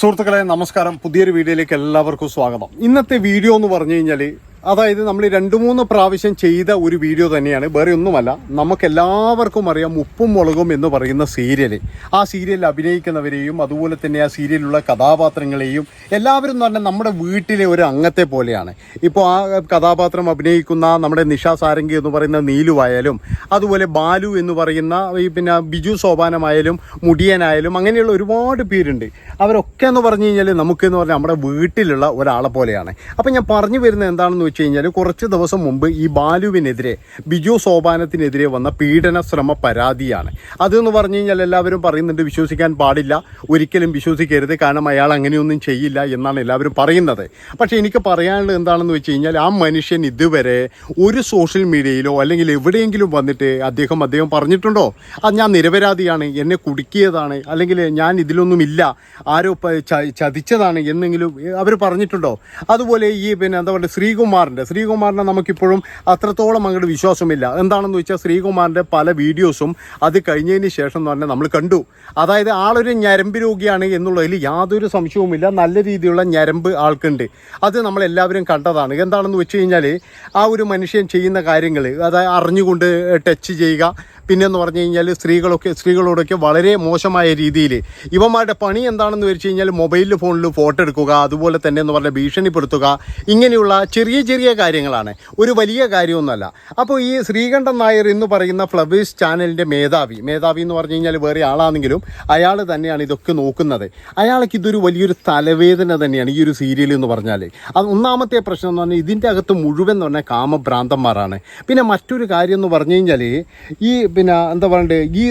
സുഹൃത്തുക്കളെ നമസ്കാരം. പുതിയൊരു വീഡിയോയിലേക്ക് എല്ലാവർക്കും സ്വാഗതം. ഇന്നത്തെ വീഡിയോ എന്ന് പറഞ്ഞു കഴിഞ്ഞാൽ അതായത് നമ്മൾ രണ്ട് മൂന്ന് പ്രാവശ്യം ചെയ്ത ഒരു വീഡിയോ തന്നെയാണ്. വേറെ ഒന്നുമല്ല നമുക്ക് എല്ലാവർക്കും അറിയാം ഉപ്പും മുളകും എന്ന് പറയുന്ന സീരിയൽ ആ സീരിയലിൽ അഭിനയിക്കുന്നവരെയും അതുപോലെ തന്നെ ആ സീരിയലിലുള്ള കഥാപാത്രങ്ങളെയും എല്ലാവരും എന്ന് പറഞ്ഞാൽ നമ്മുടെ വീട്ടിലെ ഒരു അംഗത്തെ പോലെയാണ്. ഇപ്പോൾ ആ കഥാപാത്രം അഭിനയിക്കുന്ന നമ്മുടെ നിഷ സാരംഗി എന്ന് പറയുന്ന നീലുവായാലും അതുപോലെ ബാലു എന്ന് പറയുന്ന ഈ പിന്നെ ബിജു സോപാനമായാലും മുടിയനായാലും അങ്ങനെയുള്ള ഒരുപാട് പേരുണ്ട്. അവരൊക്കെ എന്ന് പറഞ്ഞു കഴിഞ്ഞാൽ നമുക്കെന്ന് പറഞ്ഞാൽ നമ്മുടെ വീട്ടിലുള്ള ഒരാളെ പോലെയാണ്. അപ്പം ഞാൻ പറഞ്ഞു വരുന്നത് എന്താണെന്ന് വെച്ച് കഴിഞ്ഞാൽ കുറച്ച് ദിവസം മുമ്പ് ഈ ബാലുവിനെതിരെ ബിജു സോപാനത്തിനെതിരെ വന്ന പീഡന ശ്രമ പരാതിയാണ്. അതെന്ന് പറഞ്ഞു കഴിഞ്ഞാൽ എല്ലാവരും പറയുന്നുണ്ട് വിശ്വസിക്കാൻ പാടില്ല. ഒരിക്കലും വിശ്വസിക്കരുത്. കാരണം അയാൾ അങ്ങനെയൊന്നും ചെയ്യില്ല എന്നാണ് എല്ലാവരും പറയുന്നത്. പക്ഷേ എനിക്ക് പറയാനുള്ളത് എന്താണെന്ന് വെച്ച് കഴിഞ്ഞാൽ ആ മനുഷ്യൻ ഇതുവരെ ഒരു സോഷ്യൽ മീഡിയയിലോ അല്ലെങ്കിൽ എവിടെയെങ്കിലും വന്നിട്ട് അദ്ദേഹം അദ്ദേഹം പറഞ്ഞിട്ടുണ്ടോ? അത് ഞാൻ നിരപരാധിയാണ്. എന്നെ കുടുക്കിയതാണ്. അല്ലെങ്കിൽ ഞാൻ ഇതിലൊന്നുമില്ല. ആരോ ചതിച്ചതാണ് എന്നെങ്കിലും അവർ പറഞ്ഞിട്ടുണ്ടോ? അതുപോലെ ഈ പിന്നെ എന്താ പറയുക ശ്രീകുമാറിന്റെ ശ്രീകുമാറിനെ നമുക്കിപ്പോഴും അത്രത്തോളം അങ്ങോട്ട് വിശ്വാസമില്ല. എന്താണെന്ന് വെച്ചാൽ ശ്രീകുമാറിന്റെ പല വീഡിയോസും അത് കഴിഞ്ഞതിന് ശേഷം പറഞ്ഞാൽ നമ്മൾ കണ്ടു. അതായത് ആളൊരു ഞരമ്പ് രോഗിയാണ് എന്നുള്ളതിൽ യാതൊരു സംശയവുമില്ല. നല്ല രീതിയിലുള്ള ഞരമ്പ് ആൾക്കുണ്ട്. അത് നമ്മളെല്ലാവരും കണ്ടതാണ്. എന്താണെന്ന് വെച്ച് കഴിഞ്ഞാൽ ആ ഒരു മനുഷ്യൻ ചെയ്യുന്ന കാര്യങ്ങൾ അതായത് അറിഞ്ഞുകൊണ്ട് ടച്ച് ചെയ്യുക പിന്നെ എന്ന് പറഞ്ഞു കഴിഞ്ഞാൽ സ്ത്രീകളൊക്കെ സ്ത്രീകളോടൊക്കെ വളരെ മോശമായ രീതിയിൽ ഇവന്മാരുടെ പണി എന്താണെന്ന് വെച്ച് കഴിഞ്ഞാൽ മൊബൈലിൽ ഫോണിൽ ഫോട്ടോ എടുക്കുക അതുപോലെ തന്നെ എന്ന് പറഞ്ഞാൽ ഭീഷണിപ്പെടുത്തുക ഇങ്ങനെയുള്ള ചെറിയ ചെറിയ കാര്യങ്ങളാണ്. ഒരു വലിയ കാര്യമൊന്നുമല്ല. അപ്പോൾ ഈ ശ്രീകണ്ഠൻ നായർ എന്ന് പറയുന്ന ഫ്ലവേഴ്സ് ചാനലിന്റെ മേധാവി മേധാവി എന്ന് പറഞ്ഞു കഴിഞ്ഞാൽ വേറെ ആളാണെങ്കിലും അയാൾ തന്നെയാണ് ഇതൊക്കെ നോക്കുന്നത്. അയാൾക്ക് ഇതൊരു വലിയൊരു തലവേദന തന്നെയാണ് ഈ ഒരു സീരിയൽ എന്ന് പറഞ്ഞാൽ അത് ഒന്നാമത്തെ പ്രശ്നം എന്ന് പറഞ്ഞാൽ ഇതിന്റെ അകത്ത് മുഴുവൻ എന്ന് പറഞ്ഞാൽ കാമഭ്രാന്തന്മാരാണ്. പിന്നെ മറ്റൊരു കാര്യം എന്ന് പറഞ്ഞു കഴിഞ്ഞാൽ ഈ പിന്നെ എന്താ പറയണ്ടേ ഈ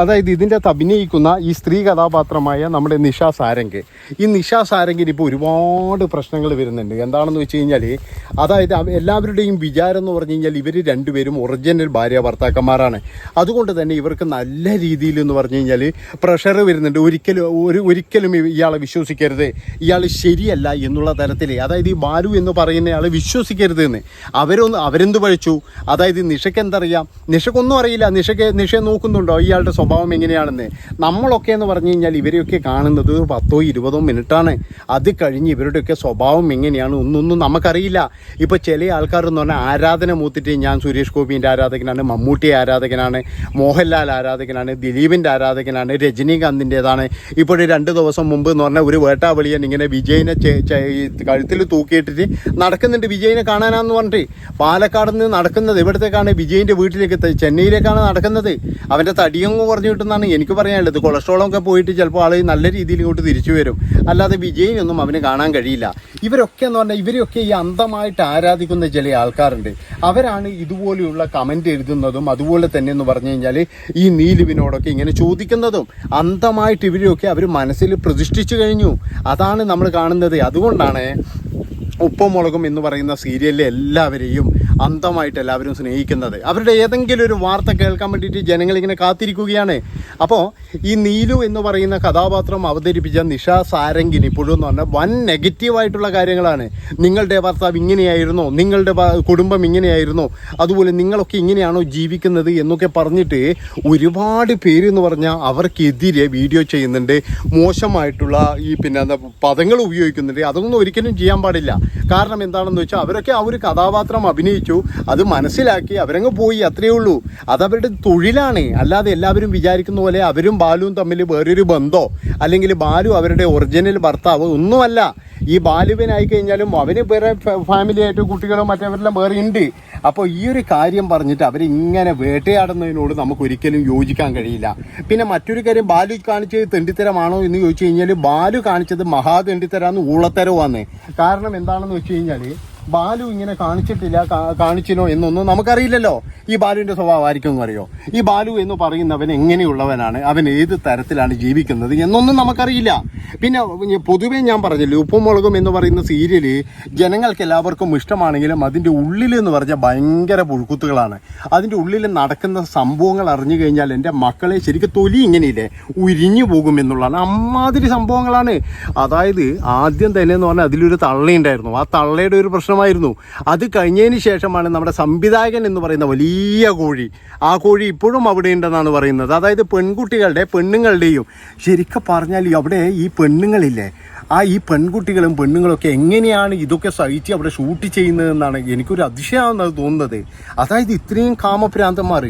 അതായത് ഇതിന്റെ അകത്ത് അഭിനയിക്കുന്ന ഈ സ്ത്രീ കഥാപാത്രമായ നമ്മുടെ നിഷ സാരംഗ്. ഈ നിഷ സാരംഗിന് ഇപ്പോൾ ഒരുപാട് പ്രശ്നങ്ങൾ വരുന്നുണ്ട്. എന്താണെന്ന് വെച്ച് കഴിഞ്ഞാൽ അതായത് എല്ലാവരുടെയും വിചാരം എന്ന് പറഞ്ഞു കഴിഞ്ഞാൽ ഇവർ രണ്ടുപേരും ഒറിജിനൽ ഭാര്യ ഭർത്താക്കന്മാരാണ്. അതുകൊണ്ട് തന്നെ ഇവർക്ക് നല്ല രീതിയിൽ എന്ന് പറഞ്ഞു കഴിഞ്ഞാൽ പ്രഷർ വരുന്നുണ്ട്. ഒരിക്കലും ഒരു ഒരിക്കലും ഇയാളെ വിശ്വസിക്കരുത്. ഇയാൾ ശരിയല്ല എന്നുള്ള തരത്തിൽ അതായത് ഈ ബാലു എന്ന് പറയുന്നയാൾ വിശ്വസിക്കരുത് എന്ന് അവരൊന്ന് അവരെന്ത് പഴിച്ചു അതായത് നിഷയ്ക്ക് എന്തറിയാം? നിഷക്കൊന്നും അറിയില്ല. നിഷയ്ക്ക് നിഷയെ നോക്കുന്നുണ്ടോ? ഇയാളുടെ സ്വഭാവം എങ്ങനെയാണെന്ന്? നമ്മളൊക്കെ എന്ന് പറഞ്ഞു കഴിഞ്ഞാൽ ഇവരെയൊക്കെ കാണുന്നത് പത്തോ ഇരുപതോ മിനിറ്റാണ്. അത് കഴിഞ്ഞ് ഇവരുടെയൊക്കെ സ്വഭാവം എങ്ങനെയാണ് ഒന്നൊന്നും നമുക്കറിയില്ല. ഇപ്പോൾ ചില ആൾക്കാർ എന്ന് പറഞ്ഞാൽ ആരാധന മൂത്തിട്ട് ഞാൻ സുരേഷ് ഗോപിന്റെ ആരാധകനാണ് മമ്മൂട്ടി ആരാധകനാണ് മോഹൻലാൽ ആരാധകനാണ് ദിലീപിന്റെ ആരാധകനാണ് രജനീകാന്തിന്റെതാണ് ഇപ്പോൾ രണ്ട് ദിവസം മുമ്പ് എന്ന് പറഞ്ഞാൽ ഒരു വേട്ടാവളിയൻ ഇങ്ങനെ വിജയിനെ കഴുത്തിൽ തൂക്കിയിട്ടിട്ട് നടക്കുന്നുണ്ട് വിജയിനെ കാണാനാന്ന് പറഞ്ഞിട്ട്. പാലക്കാട് നിന്ന് നടക്കുന്നത് എവിടത്തേക്കാണ്? വിജയിന്റെ വീട്ടിലേക്ക് ചെന്നൈയിലേക്കാണ് നടക്കുന്നത്. അവന്റെ തടിയങ്ങ് കുറഞ്ഞു കിട്ടുന്നതാണ്. എനിക്ക് പറയാനുള്ളത് കൊളസ്ട്രോളൊക്കെ പോയിട്ട് ചിലപ്പോൾ ആൾ നല്ല രീതിയിൽ ഇങ്ങോട്ട് തിരിച്ചു വരും. അല്ലാതെ വിജയിനൊന്നും അവന് കാണാൻ കഴിയില്ല. ഇവരൊക്കെ എന്ന് പറഞ്ഞാൽ ഇവരൊക്കെ ഈ അന്ധമായിട്ട് ആരാധിക്കുന്ന ചില ആൾക്കാരുണ്ട്. അവരാണ് ഇതുപോലെയുള്ള കമന്റ് എഴുതുന്നതും അതുപോലെ തന്നെ എന്ന് പറഞ്ഞു കഴിഞ്ഞാൽ ഈ നീലുവിനോടൊക്കെ ഇങ്ങനെ ചോദിക്കുന്നതും. അന്ധമായിട്ട് ഇവരെയൊക്കെ അവർ മനസ്സിൽ പ്രതിഷ്ഠിച്ചു കഴിഞ്ഞു. അതാണ് നമ്മൾ കാണുന്നത്. അതുകൊണ്ടാണ് ഉപ്പും മുളകും എന്ന് പറയുന്ന സീരിയലിലെ എല്ലാവരെയും അന്ധമായിട്ട് എല്ലാവരും സ്നേഹിക്കുന്നത്. അവരുടെ ഏതെങ്കിലും ഒരു വാർത്ത കേൾക്കാൻ വേണ്ടിയിട്ട് ജനങ്ങളിങ്ങനെ കാത്തിരിക്കുകയാണ്. അപ്പോൾ ഈ നീലു എന്ന് പറയുന്ന കഥാപാത്രം അവതരിപ്പിച്ച നിഷ സാരംഗിന് ഇപ്പോഴും എന്ന് പറഞ്ഞാൽ വൻ നെഗറ്റീവായിട്ടുള്ള കാര്യങ്ങളാണ്. നിങ്ങളുടെ ഭർത്താവ് ഇങ്ങനെയായിരുന്നോ നിങ്ങളുടെ കുടുംബം ഇങ്ങനെയായിരുന്നോ അതുപോലെ നിങ്ങളൊക്കെ ഇങ്ങനെയാണോ ജീവിക്കുന്നത് എന്നൊക്കെ പറഞ്ഞിട്ട് ഒരുപാട് പേര് എന്ന് പറഞ്ഞാൽ അവർക്കെതിരെ വീഡിയോ ചെയ്യുന്നുണ്ട്. മോശമായിട്ടുള്ള ഈ പിന്നെ പദങ്ങൾ ഉപയോഗിക്കുന്നുണ്ട്. അതൊന്നും ഒരിക്കലും ചെയ്യാൻ പാടില്ല. കാരണം എന്താണെന്ന് വെച്ചാൽ അവരൊക്കെ ആ ഒരു കഥാപാത്രം അഭിനയിച്ചു അത് മനസ്സിലാക്കി അവരങ്ങ് പോയി അത്രയേ ഉള്ളൂ. അതവരുടെ തൊഴിലാണ്. അല്ലാതെ എല്ലാവരും വിചാരിക്കുന്ന പോലെ അവരും ബാലുവും തമ്മിൽ വേറൊരു ബന്ധോ അല്ലെങ്കിൽ ബാലു അവരുടെ ഒറിജിനൽ ഭർത്താവ് ഒന്നുമല്ല. ഈ ബാലുവിനായി കഴിഞ്ഞാലും അവന് വേറെ ഫാമിലി ആയിട്ട് കുട്ടികളും മറ്റവരെല്ലാം വേറെ ഉണ്ട്. അപ്പോൾ ഈ ഒരു കാര്യം പറഞ്ഞിട്ട് അവർ ഇങ്ങനെ വേട്ടയാടുന്നതിനോട് നമുക്ക് ഒരിക്കലും യോജിക്കാൻ കഴിയില്ല. പിന്നെ മറ്റൊരു കാര്യം ബാലു കാണിച്ചത് തെണ്ടിത്തരമാണോ എന്ന് ചോദിച്ചു കഴിഞ്ഞാൽ ബാലു കാണിച്ചത് മഹാ തെണ്ടിത്തരാന്ന് ഊളത്തരവാന്ന് കാരണം എന്താണെന്ന് വെച്ച് കഴിഞ്ഞാൽ ബാലു ഇങ്ങനെ കാണിച്ചിട്ടില്ല കാണിച്ചിനോ എന്നൊന്നും നമുക്കറിയില്ലല്ലോ. ഈ ബാലുവിന്റെ സ്വഭാവം ആയിരിക്കും അറിയോ ഈ ബാലു എന്ന് പറയുന്നവൻ എങ്ങനെയുള്ളവനാണ്? അവൻ ഏത് തരത്തിലാണ് ജീവിക്കുന്നത് എന്നൊന്നും നമുക്കറിയില്ല. പിന്നെ പൊതുവേ ഞാൻ പറഞ്ഞില്ലേ ഉപ്പും മുളകും എന്ന് പറയുന്ന സീരിയൽ ജനങ്ങൾക്ക് എല്ലാവർക്കും ഇഷ്ടമാണെങ്കിലും അതിന്റെ ഉള്ളിൽ എന്ന് പറഞ്ഞാൽ ഭയങ്കര പുഴുക്കുത്തുകളാണ്. അതിന്റെ ഉള്ളിൽ നടക്കുന്ന സംഭവങ്ങൾ അറിഞ്ഞു കഴിഞ്ഞാൽ എന്റെ മക്കളെ ശരിക്കും തൊലി ഇങ്ങനെയില്ലേ ഉരിഞ്ഞു പോകും എന്നുള്ളതാണ് അമ്മാതിരി സംഭവങ്ങളാണ്. അതായത് ആദ്യം തന്നെ എന്ന് പറഞ്ഞാൽ അതിലൊരു തള്ളയുണ്ടായിരുന്നു. ആ തള്ളയുടെ ഒരു പ്രശ്നം സ്വപ്നമായിരുന്നു അത് കഴിഞ്ഞതിന് ശേഷമാണ് നമ്മുടെ സംവിധായകൻ എന്ന് പറയുന്ന വലിയ കോഴി. ആ കോഴി ഇപ്പോഴും അവിടെ ഉണ്ടെന്നാണ് പറയുന്നത്. അതായത് പെൺകുട്ടികളുടെ പെണ്ണുങ്ങളുടെയും. ശരിക്കും പറഞ്ഞാൽ അവിടെ ഈ പെണ്ണുങ്ങളില്ലേ ആ ഈ പെൺകുട്ടികളും പെണ്ണുങ്ങളൊക്കെ എങ്ങനെയാണ് ഇതൊക്കെ സഹിച്ച് അവിടെ ഷൂട്ട് ചെയ്യുന്നതെന്നാണ് എനിക്കൊരു അതിശയമാണെന്നത് തോന്നുന്നത്. അതായത് ഇത്രയും കാമഭ്രാന്തന്മാർ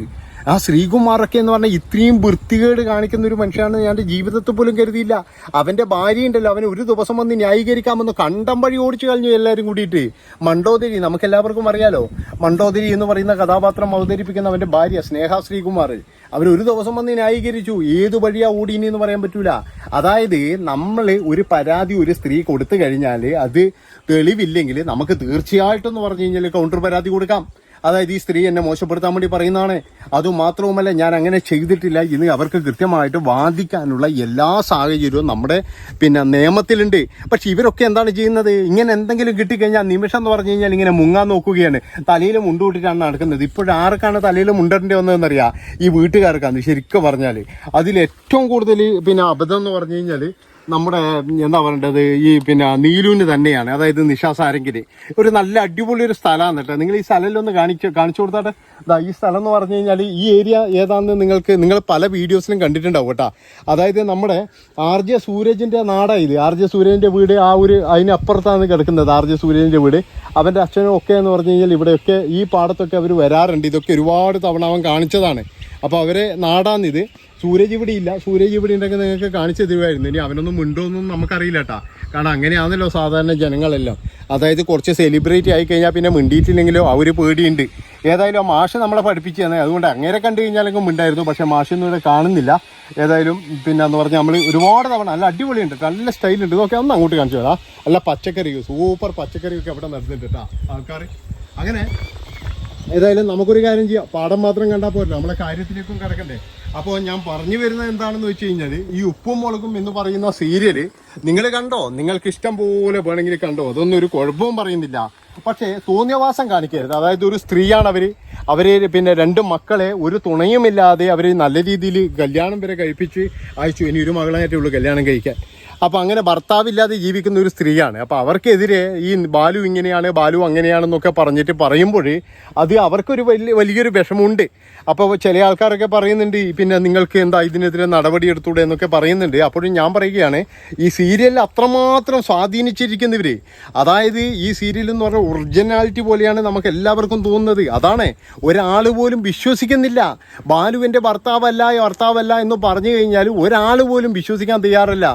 ആ ശ്രീകുമാറൊക്കെ എന്ന് പറഞ്ഞാൽ ഇത്രയും വൃത്തികേട് കാണിക്കുന്ന ഒരു മനുഷ്യനാണ് ഞാൻ ജീവിതത്തിൽ പോലും കരുതിയില്ല. അവന്റെ ഭാര്യ ഉണ്ടല്ലോ അവനെ ഒരു ദിവസം വന്ന് ന്യായീകരിക്കാമെന്ന് കണ്ടം വഴി ഓടിച്ചു കഴിഞ്ഞു എല്ലാവരും കൂടിയിട്ട്. മണ്ടോദരി നമുക്ക് എല്ലാവർക്കും അറിയാലോ. മണ്ടോദരി എന്ന് പറയുന്ന കഥാപാത്രം അവതരിപ്പിക്കുന്ന അവന്റെ ഭാര്യ സ്നേഹ ശ്രീകുമാർ. അവർ ഒരു ദിവസം വന്ന് ന്യായീകരിച്ചു. ഏത് വഴിയാ ഓടിയിനി എന്ന് പറയാൻ പറ്റൂല. അതായത് നമ്മൾ ഒരു പരാതി ഒരു സ്ത്രീ കൊടുത്തു കഴിഞ്ഞാൽ അത് തെളിവില്ലെങ്കിൽ നമുക്ക് തീർച്ചയായിട്ടും എന്ന് പറഞ്ഞു കഴിഞ്ഞാൽ കൗണ്ടർ പരാതി കൊടുക്കാം. അതായത് ഈ സ്ത്രീ എന്നെ മോശപ്പെടുത്താൻ വേണ്ടി പറയുന്നതാണ്. അതുമാത്രവുമല്ല ഞാൻ അങ്ങനെ ചെയ്തിട്ടില്ല. ഇന്ന് അവർക്ക് കൃത്യമായിട്ട് വാദിക്കാനുള്ള എല്ലാ സാഹചര്യവും നമ്മുടെ പിന്നെ നിയമത്തിലുണ്ട്. പക്ഷെ ഇവരൊക്കെ എന്താണ് ചെയ്യുന്നത്? ഇങ്ങനെ എന്തെങ്കിലും കിട്ടിക്കഴിഞ്ഞാൽ നിമിഷം എന്ന് പറഞ്ഞു കഴിഞ്ഞാൽ ഇങ്ങനെ മുങ്ങാൻ നോക്കുകയാണ്. തലയിൽ മുണ്ടുകൂട്ടിട്ടാണ് നടക്കുന്നത്. ഇപ്പോഴാർക്കാണ് തലയിൽ മുണ്ടേണ്ടി വന്നതെന്നറിയാം? ഈ വീട്ടുകാർക്കാണ്. ശരിക്കും പറഞ്ഞാൽ അതിൽ ഏറ്റവും കൂടുതൽ പിന്നെ അബദ്ധം എന്ന് പറഞ്ഞു കഴിഞ്ഞാൽ നമ്മുടെ എന്താ പറയേണ്ടത് ഈ പിന്നെ നീലുവിന് തന്നെയാണ് അതായത് നിശാസാരങ്കിൽ ഒരു നല്ല അടിപൊളി ഒരു സ്ഥലമാണ് കേട്ടോ. നിങ്ങൾ ഈ സ്ഥലം ഒന്ന് കാണിച്ചു കാണിച്ചു കൊടുത്താട്ടെ? ഈ സ്ഥലം എന്ന് പറഞ്ഞു കഴിഞ്ഞാൽ ഈ ഏരിയ ഏതാണെന്ന് നിങ്ങൾക്ക് നിങ്ങൾ പല വീഡിയോസിലും കണ്ടിട്ടുണ്ടാവും കേട്ടോ. അതായത് നമ്മുടെ ആർ ജെ സൂരജിന്റെ നാടാണ് ഇത് ആർ ജെ സൂരജിന്റെ വീട് ആ ഒരു അതിനപ്പുറത്താണ് കിടക്കുന്നത് ആർ ജെ സൂരജിന്റെ വീട്. അവന്റെ അച്ഛനും ഒക്കെ എന്ന് പറഞ്ഞു കഴിഞ്ഞാൽ ഇവിടെയൊക്കെ ഈ പാടത്തൊക്കെ അവർ വരാറുണ്ട്. ഇതൊക്കെ ഒരുപാട് തവണ അവൻ കാണിച്ചതാണ്. അപ്പോൾ അവരെ നാടാന്നിത് സൂരജ് ഇവിടെ ഇല്ല. സൂരജ് ഇവിടെ ഉണ്ടെങ്കിൽ നിങ്ങൾക്ക് കാണിച്ചു തരുമായിരുന്നു ഇനി അവനൊന്നും മിണ്ടോന്നും നമുക്കറിയില്ല കേട്ടാ കാരണം അങ്ങനെയാണല്ലോ സാധാരണ ജനങ്ങളെല്ലാം. അതായത് കുറച്ച് സെലിബ്രേറ്റ് ആയി കഴിഞ്ഞാൽ പിന്നെ മിണ്ടിയിട്ടില്ലെങ്കിലോ ഒരു പേടിയുണ്ട്. ഏതായാലും ആ മാഷ് നമ്മളെ പഠിപ്പിച്ചു തന്നെ അതുകൊണ്ട് അങ്ങനെ കണ്ടു കഴിഞ്ഞാലെങ്കിൽ മിണ്ടായിരുന്നു. പക്ഷേ മാഷൊന്നും ഇവിടെ കാണുന്നില്ല. ഏതായാലും പിന്നെ എന്ന് പറഞ്ഞാൽ നമ്മൾ ഒരുപാട് തവണ നല്ല അടിപൊളിയുണ്ട് നല്ല സ്റ്റൈലുണ്ട്. ഇതൊക്കെ ഒന്ന് അങ്ങോട്ട് കാണിച്ചു തരാം. നല്ല പച്ചക്കറി സൂപ്പർ പച്ചക്കറിയൊക്കെ അവിടെ നടന്നിട്ടുണ്ട് കേട്ടോ ആൾക്കാർ അങ്ങനെ ഏതായാലും നമുക്കൊരു കാര്യം ചെയ്യാം. പാടം മാത്രം കണ്ടാൽ പോരല്ലോ. നമ്മളെ കാര്യത്തിലേക്കും കിടക്കണ്ടേ? അപ്പോൾ ഞാൻ പറഞ്ഞു വരുന്നത് എന്താണെന്ന് വെച്ച് കഴിഞ്ഞാൽ ഈ ഉപ്പും മുളകും എന്ന് പറയുന്ന സീരിയൽ നിങ്ങൾ കണ്ടോ? നിങ്ങൾക്ക് ഇഷ്ടം പോലെ വേണമെങ്കിൽ കണ്ടോ? അതൊന്നും ഒരു കുഴപ്പവും പറയുന്നില്ല. പക്ഷേ തോന്നിയവാസം കാണിക്കരുത്. അതായത് ഒരു സ്ത്രീയാണ് അവർ. അവർ പിന്നെ രണ്ട് മക്കളെ ഒരു തുണയുമില്ലാതെ അവർ നല്ല രീതിയിൽ കല്യാണം വരെ കഴിപ്പിച്ച് അയച്ചു. ഇനി ഒരു മകളായിട്ടേ ഉള്ളൂ കല്യാണം കഴിക്കാൻ. അപ്പോൾ അങ്ങനെ ഭർത്താവില്ലാതെ ജീവിക്കുന്ന ഒരു സ്ത്രീയാണ്. അപ്പോൾ അവർക്കെതിരെ ഈ ബാലു ഇങ്ങനെയാണ് ബാലു അങ്ങനെയാണെന്നൊക്കെ പറഞ്ഞിട്ട് പറയുമ്പോൾ അത് അവർക്കൊരു വലിയ വലിയൊരു വിഷമമുണ്ട്. അപ്പോൾ ചില ആൾക്കാരൊക്കെ പറയുന്നുണ്ട് പിന്നെ നിങ്ങൾക്ക് എന്താ ഇതിനെതിരെ നടപടി എടുത്തൂടെ? എന്നൊക്കെ പറയുന്നുണ്ട്. അപ്പോഴും ഞാൻ പറയുകയാണ് ഈ സീരിയലിൽ അത്രമാത്രം സ്വാധീനിച്ചിരിക്കുന്നവർ അതായത് ഈ സീരിയൽ എന്ന് പറഞ്ഞാൽ ഒറിജിനാലിറ്റി പോലെയാണ് നമുക്ക് എല്ലാവർക്കും തോന്നുന്നത്. അതാണ് ഒരാൾ പോലും വിശ്വസിക്കുന്നില്ല. ബാലുവിന്റെ ഭർത്താവല്ല ഭർത്താവല്ല എന്ന് പറഞ്ഞു കഴിഞ്ഞാൽ ഒരാൾ പോലും വിശ്വസിക്കാൻ തയ്യാറല്ല.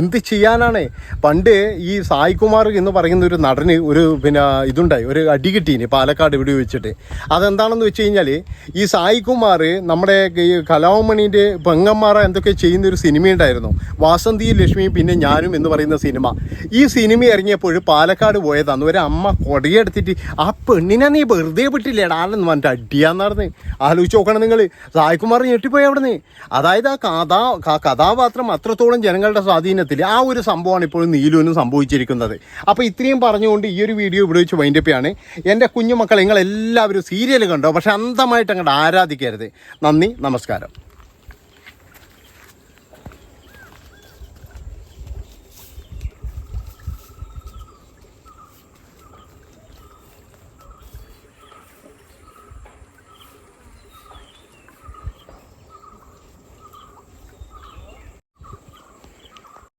എന്ത് ചെയ്യാനാണ്? പണ്ട് ഈ സായികുമാർ എന്ന് പറയുന്ന ഒരു നടന് ഒരു പിന്നെ ഇതുണ്ടായി ഒരു അടി കിട്ടീന് പാലക്കാട് ഇവിടെ വെച്ചിട്ട്. അതെന്താണെന്ന് വെച്ച് കഴിഞ്ഞാൽ ഈ സായികുമാർ നമ്മുടെ ഈ കലാമണിന്റെ പെങ്ങന്മാർ എന്തൊക്കെ ചെയ്യുന്ന ഒരു സിനിമ ഉണ്ടായിരുന്നു വാസന്തി ലക്ഷ്മി പിന്നെ ഞാനും എന്ന് പറയുന്ന സിനിമ. ഈ സിനിമ ഇറങ്ങിയപ്പോൾ പാലക്കാട് പോയതാണ് ഒരു അമ്മ കൊടയെടുത്തിട്ട് ആ പെണ്ണിനെ നീ വെറുതെ വിട്ടില്ലേടാ ആളെന്ന് പറഞ്ഞിട്ട് അടിയാന്ന് പറഞ്ഞ് ആലോചിച്ച് നോക്കണം നിങ്ങൾ സായികുമാർ ഞെട്ടിപ്പോയി അവിടുന്ന്. അതായത് ആ കഥാ കഥാപാത്രം അത്രത്തോളം ജനങ്ങളുടെ സ്വാധീനത്തിൽ ആ ഒരു സംഭവമാണ് ഇപ്പോൾ നീലുവിനും സംഭവിച്ചിരിക്കുന്നത്. അപ്പോൾ ഇത്രയും പറഞ്ഞുകൊണ്ട് ഈ ഒരു വീഡിയോ ഇവിടെ വെച്ച് വൈൻഡപ്പിയാണ് എന്റെ കുഞ്ഞുമക്കൾ നിങ്ങളെല്ലാവരും സീരിയൽ കണ്ടോ? പക്ഷെ അന്ധമായിട്ട് അങ്ങോട്ട് ആരാധിക്കരുത്. നന്ദി നമസ്കാരം.